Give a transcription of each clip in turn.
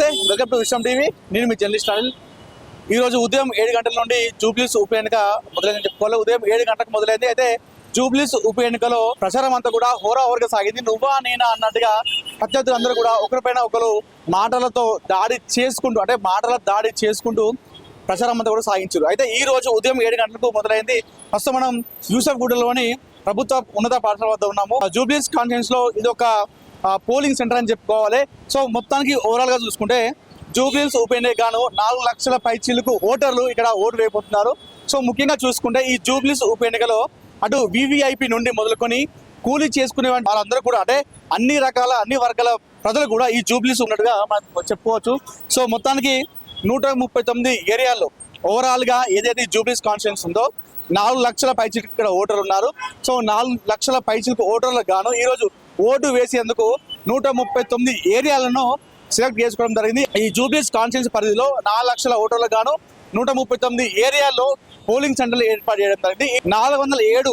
నమస్తే welcome to Vishwam TV. నేను మీ journalist Anil. ఈ రోజు ఉదయం ఏడు గంటల నుండి జూబ్లీస్ ఉప ఎన్నిక మొదలైందని చెప్పుకోవాలి ఉదయం ఏడు గంటలకు మొదలైంది. అయితే జూబ్లీస్ ఉప ఎన్నికలో ప్రచారం అంతా కూడా హోరాహోరగా సాగింది. నువ్వా నేనా అన్నట్టుగా ప్రత్యర్థులు అందరూ కూడా ఒకరిపైన ఒకరు మాటలతో దాడి చేసుకుంటూ అంటే మాటల దాడి చేసుకుంటూ ప్రచారం అంతా కూడా సాగించారు. అయితే ఈ రోజు ఉదయం ఏడు గంటలకు మొదలైంది. ప్రస్తుతం మనం యూసఫ్ గూడలోని ప్రభుత్వ ఉన్నత పాఠశాల వద్ద ఉన్నాము. జూబ్లీస్ కాన్ఫరెన్స్లో ఇది ఒక పోలింగ్ సెంటర్ అని చెప్పుకోవాలి. సో మొత్తానికి ఓవరాల్గా చూసుకుంటే జూబ్లీస్ ఉప ఎన్నిక గాను నాలుగు లక్షల పైచీలకు ఓటర్లు ఇక్కడ ఓటు వేయబోతున్నారు. సో ముఖ్యంగా చూసుకుంటే ఈ జూబ్లీస్ ఉప ఎన్నికలో అటు వివిఐపి నుండి మొదలుకొని కూలీ చేసుకునే వాళ్ళందరూ కూడా అంటే అన్ని రకాల అన్ని వర్గాల ప్రజలు కూడా ఈ జూబ్లీస్ ఉన్నట్టుగా మనం చెప్పుకోవచ్చు. సో మొత్తానికి నూట ముప్పై తొమ్మిది ఏరియాల్లో ఓవరాల్గా ఏదైతే జూబ్లీస్ కాన్స్టిట్యూన్స్ ఉందో నాలుగు లక్షల పైచీలకు ఇక్కడ ఓటర్లు ఉన్నారు. సో నాలుగు లక్షల పైచిలకు ఓటర్లకు గాను ఈరోజు ఓటు వేసేందుకు నూట ముప్పై తొమ్మిది ఏరియాలను సెలెక్ట్ చేసుకోవడం జరిగింది. ఈ జూబ్లీస్ కాన్స్టిట్యూన్సీ పరిధిలో నాలుగు లక్షల ఓటర్లకు గాను నూట ముప్పై తొమ్మిది ఏరియాల్లో పోలింగ్ సెంటర్లు ఏర్పాటు చేయడం జరిగింది. నాలుగు వందల ఏడు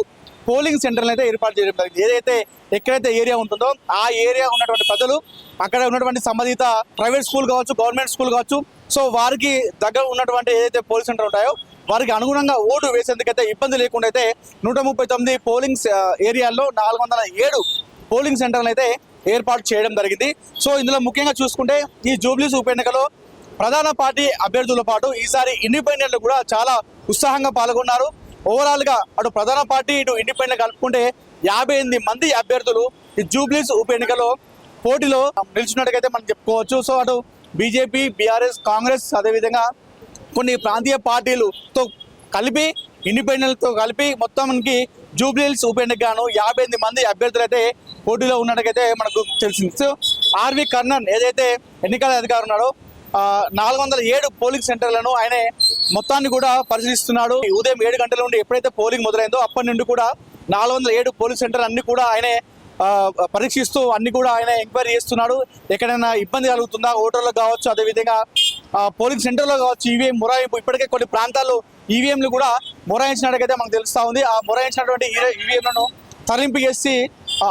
పోలింగ్ సెంటర్లు అయితే ఏర్పాటు చేయడం జరిగింది. ఏదైతే ఎక్కడైతే ఏరియా ఉంటుందో ఆ ఏరియా ఉన్నటువంటి ప్రజలు అక్కడ ఉన్నటువంటి సంబంధిత ప్రైవేట్ స్కూల్ కావచ్చు గవర్నమెంట్ స్కూల్ కావచ్చు సో వారికి దగ్గర ఉన్నటువంటి ఏదైతే పోలింగ్ సెంటర్ ఉంటాయో వారికి అనుగుణంగా ఓటు వేసేందుకైతే ఇబ్బంది లేకుండా అయితే నూట ముప్పై తొమ్మిది పోలింగ్ ఏరియాల్లో నాలుగు వందల ఏడు పోలింగ్ సెంటర్లు అయితే ఏర్పాటు చేయడం జరిగింది. సో ఇందులో ముఖ్యంగా చూసుకుంటే ఈ జూబ్లీస్ ఉప ఎన్నికలో ప్రధాన పార్టీ అభ్యర్థుల పాటు ఈసారి ఇండిపెండెంట్లు కూడా చాలా ఉత్సాహంగా పాల్గొన్నారు. ఓవరాల్గా అటు ప్రధాన పార్టీ ఇటు ఇండిపెండెంట్ కలుపుకుంటే యాభై ఎనిమిది మంది అభ్యర్థులు ఈ జూబ్లీస్ ఉప ఎన్నికలో పోటీలో నిలిచినట్టుగైతే మనం చెప్పుకోవచ్చు. సో అటు బీజేపీ బీఆర్ఎస్ కాంగ్రెస్ అదేవిధంగా కొన్ని ప్రాంతీయ పార్టీలతో కలిపి ఇండిపెండెంట్తో కలిపి మొత్తానికి జూబ్లీహిల్స్ ఉప ఎన్నిక గాను యాభై ఎనిమిది మంది అభ్యర్థులు అయితే పోటీలో ఉన్నట్టుకైతే మనకు తెలిసింది. సో ఆర్వి కర్ణన్ ఏదైతే ఎన్నికల అధికారి ఉన్నాడో నాలుగు వందల ఏడు పోలింగ్ సెంటర్లను ఆయన మొత్తాన్ని కూడా పరిశీలిస్తున్నాడు. ఉదయం ఏడు గంటల నుండి ఎప్పుడైతే పోలింగ్ మొదలైందో అప్పటి నుండి కూడా నాలుగు వందల ఏడు పోలింగ్ సెంటర్ అన్ని కూడా ఆయనే పరీక్షిస్తూ అన్ని కూడా ఆయన ఎంక్వైరీ చేస్తున్నాడు. ఎక్కడైనా ఇబ్బంది కలుగుతుందా? ఓటర్లకు కావచ్చు అదేవిధంగా పోలింగ్ సెంటర్లో కావచ్చు ఈవీఎం మొరాయింపు ఇప్పటికే కొన్ని ప్రాంతాల్లో ఈవీఎంలు కూడా మొరాయించినట్టుగా మనకు తెలుస్తూ ఉంది. ఆ మొరాయించినటువంటి ఈవీఎంలను తరలింపు చేసి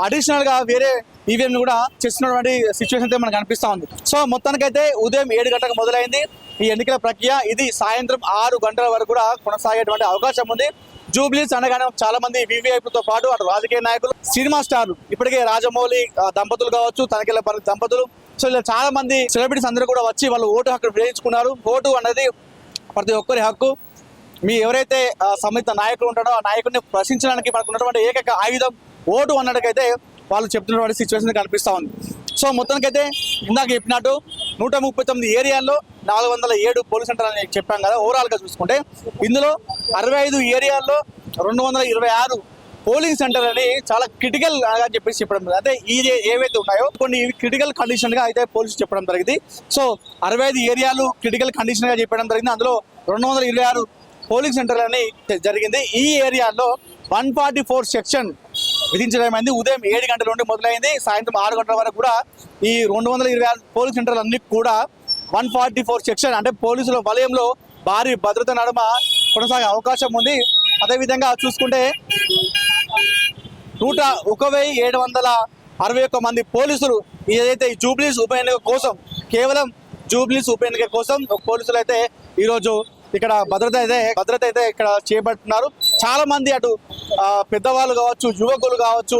అడిషనల్గా వేరే ఈవీఎం కూడా చేస్తున్నటువంటి సిచ్యువేషన్ అయితే మనకు అనిపిస్తూ ఉంది. సో మొత్తానికైతే ఉదయం ఏడు గంటలకు మొదలైంది. ఈ ఎన్నికల ప్రక్రియ ఇది సాయంత్రం ఆరు గంటల వరకు కూడా కొనసాగేటువంటి అవకాశం ఉంది. జూబ్లీస్ అనగానే చాలా మంది వివిఐపీతో పాటు అటు రాజకీయ నాయకులు సినిమా స్టార్లు ఇప్పటికే రాజమౌళి దంపతులు కావచ్చు తనకెళ్ళ దంపతులు సో ఇలా చాలా మంది సెలబ్రిటీస్ అందరూ కూడా వచ్చి వాళ్ళు ఓటు హక్కు వినియోగించుకున్నారు ఓటు అనేది ప్రతి ఒక్కరి హక్కు. మీ ఎవరైతే ఆ, నాయకులు ఉంటాడో ఆ నాయకుడిని ప్రశ్నించడానికి మనకు ఉన్నటువంటి ఏకైక ఆయుధం ఓటు అన్నట్టుకైతే వాళ్ళు చెప్తున్నటువంటి సిచ్యువేషన్ కనిపిస్తూ ఉంది. సో మొత్తానికైతే ఇందాక చెప్పినట్టు నూట ముప్పై తొమ్మిది ఏరియాల్లో నాలుగు వందల ఏడు పోలీస్ సెంటర్ అని చెప్పాం కదా ఓవరాల్గా చూసుకుంటే ఇందులో అరవై ఐదు ఏరియాల్లో రెండు వందల ఇరవై ఆరు పోలింగ్ సెంటర్ అని చాలా క్రిటికల్ అని చెప్పేసి చెప్పడం జరిగింది. ఈ ఏవైతే ఉన్నాయో కొన్ని క్రిటికల్ కండిషన్గా అయితే పోలీసులు చెప్పడం జరిగింది. సో అరవై ఐదు ఏరియాలు క్రిటికల్ కండిషన్గా చెప్పడం జరిగింది. అందులో రెండు వందల ఇరవై ఆరు పోలింగ్ సెంటర్లు అని జరిగింది. ఈ ఏరియాలో వన్ ఫార్టీ ఫోర్ సెక్షన్ విధించడమైంది. ఉదయం ఏడు గంటల నుండి మొదలైంది. సాయంత్రం ఆరు గంటల వరకు కూడా ఈ రెండు వందల ఇరవై ఆరు పోలింగ్ సెంటర్లన్నీ కూడా వన్ ఫార్టీ ఫోర్ సెక్షన్ అంటే పోలీసుల వలయంలో భారీ భద్రత నడుమ కొనసాగే అవకాశం ఉంది. అదేవిధంగా చూసుకుంటే నూట ఒక వెయ్యి ఏడు వందల అరవై ఒక్క మంది పోలీసులు ఏదైతే ఈ జూబ్లీస్ ఉప ఎన్నిక కోసం కేవలం జూబ్లీస్ ఉప ఎన్నిక కోసం పోలీసులు అయితే ఈరోజు ఇక్కడ భద్రత అయితే భద్రత అయితే ఇక్కడ చేపడుతున్నారు. చాలా మంది అటు పెద్దవాళ్ళు కావచ్చు యువకులు కావచ్చు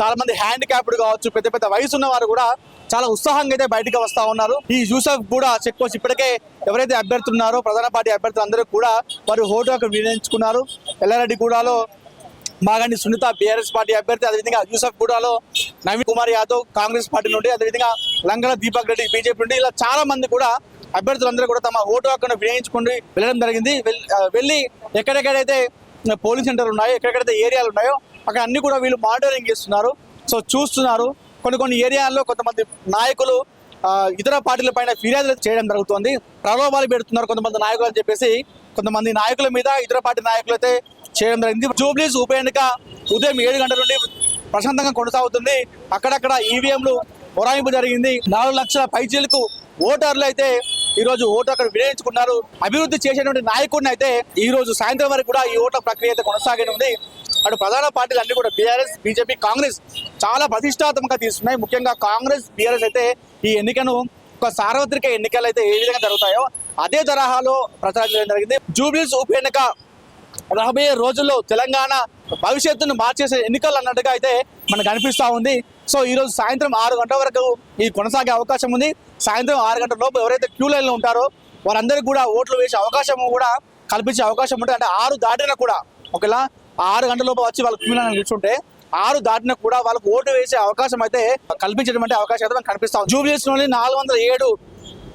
చాలా మంది హ్యాండిక్యాప్డ్ కావచ్చు పెద్ద పెద్ద వయసు ఉన్న వారు కూడా చాలా ఉత్సాహంగా అయితే బయటకు వస్తా ఉన్నారు. ఈ యూసఫ్ కూడా చెక్ పోస్ట్ ఇప్పటికే ఎవరైతే అభ్యర్థులు ఉన్నారో ప్రధాన పార్టీ అభ్యర్థులు అందరూ కూడా వారు హోటల్ హక్కు వినియోగించుకున్నారు ఎల్లారెడ్డి గూడలో మాగండి సునీత బీఆర్ఎస్ పార్టీ అభ్యర్థి అదేవిధంగా యూసఫ్ గూడలో నవీన్ కుమార్ యాదవ్ కాంగ్రెస్ పార్టీ నుండి అదేవిధంగా లంగల దీపక్ రెడ్డి బీజేపీ నుండి ఇలా చాలా మంది కూడా అభ్యర్థులందరూ కూడా తమ ఓటు హక్కును వినియోగించుకుని వెళ్ళడం జరిగింది. వెళ్ళి ఎక్కడెక్కడైతే పోలింగ్ సెంటర్ ఉన్నాయో ఎక్కడెక్కడైతే ఏరియాలు ఉన్నాయో అక్కడ అన్ని కూడా వీళ్ళు మానిటరింగ్ చేస్తున్నారు. సో చూస్తున్నారు. కొన్ని కొన్ని ఏరియాల్లో కొంతమంది నాయకులు ఇతర పార్టీల పైన ఫిర్యాదులు చేయడం జరుగుతుంది. ప్రలోభాలు పెడుతున్నారు కొంతమంది నాయకులు అని చెప్పేసి కొంతమంది నాయకుల మీద ఇతర పార్టీ నాయకులు అయితే చేయడం జరిగింది. జూబ్లీస్ ఉప ఎన్నిక ఉదయం ఏడు గంటల నుండి ప్రశాంతంగా కొనసాగుతుంది. అక్కడక్కడ ఈవీఎంలు మొరాయింపు జరిగింది. నాలుగు లక్షల పైచీలకు ఓటర్లు అయితే ఈ రోజు ఓటు అక్కడ వినియోగించుకున్నారు. అభివృద్ధి చేసేటువంటి నాయకుడిని అయితే ఈ రోజు సాయంత్రం వరకు కూడా ఈ ఓట్ల ప్రక్రియ అయితే కొనసాగనుంది అటు ప్రధాన పార్టీలు అన్ని కూడా బీఆర్ఎస్ బీజేపీ కాంగ్రెస్ చాలా ప్రతిష్టాత్మకంగా తీసుకున్నాయి. ముఖ్యంగా కాంగ్రెస్ బీఆర్ఎస్ అయితే ఈ ఎన్నికను ఒక సార్వత్రిక ఎన్నికలు అయితే ఏ విధంగా జరుగుతాయో అదే తరహాలో ప్రచారం చేయడం జరిగింది. జూబ్లీస్ ఉప ఎన్నిక రాబోయే రోజుల్లో తెలంగాణ భవిష్యత్తును మార్చేసే ఎన్నికలు అన్నట్టుగా అయితే మనకు కనిపిస్తూ ఉంది. సో ఈరోజు సాయంత్రం ఆరు గంటల వరకు ఈ కొనసాగే అవకాశం ఉంది. సాయంత్రం ఆరు గంటల లోపు ఎవరైతే క్యూ లైన్లో ఉంటారో వారందరికీ కూడా ఓట్లు వేసే అవకాశం కూడా కల్పించే అవకాశం ఉంటుంది. అంటే ఆరు దాటినా కూడా ఒకవేళ ఆరు గంటల లోపు వచ్చి వాళ్ళు క్యూ లైన్ కూర్చుంటే ఆరు దాటినా కూడా వాళ్ళకు ఓటు వేసే అవకాశం అయితే కల్పించడం అంటే అవకాశం అయితే మనకు కనిపిస్తాం జూబ్లీస్ నాలుగు వందల ఏడు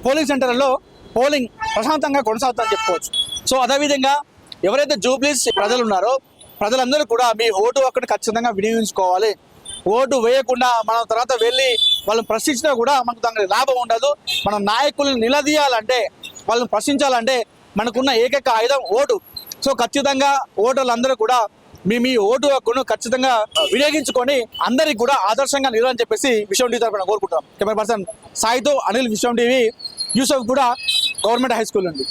పోలింగ్ సెంటర్లలో పోలింగ్ ప్రశాంతంగా కొనసాగుతుందని చెప్పుకోవచ్చు. సో అదేవిధంగా ఎవరైతే జూబ్లీస్ ప్రజలు ఉన్నారో ప్రజలందరూ కూడా మీ ఓటు అక్కడ ఖచ్చితంగా వినియోగించుకోవాలి. ఓటు వేయకుండా మనం తర్వాత వెళ్ళి వాళ్ళని ప్రశ్నించినా కూడా మనకు దానికి లాభం ఉండదు. మనం నాయకులను నిలదీయాలంటే వాళ్ళని ప్రశ్నించాలంటే మనకున్న ఏకైక ఆయుధం ఓటు. సో ఖచ్చితంగా ఓటర్లందరూ కూడా మీ మీ ఓటు హక్కును ఖచ్చితంగా వినియోగించుకొని అందరికి కూడా ఆదర్శంగా నిలవని చెప్పేసి విషయం టీవీ తరపున కోరుకుంటాం కెమెరా పర్సన్ సాయితో అనిల్ విశ్వం టీవీ యూసఫ్ కూడా గవర్నమెంట్ హై స్కూల్ అండి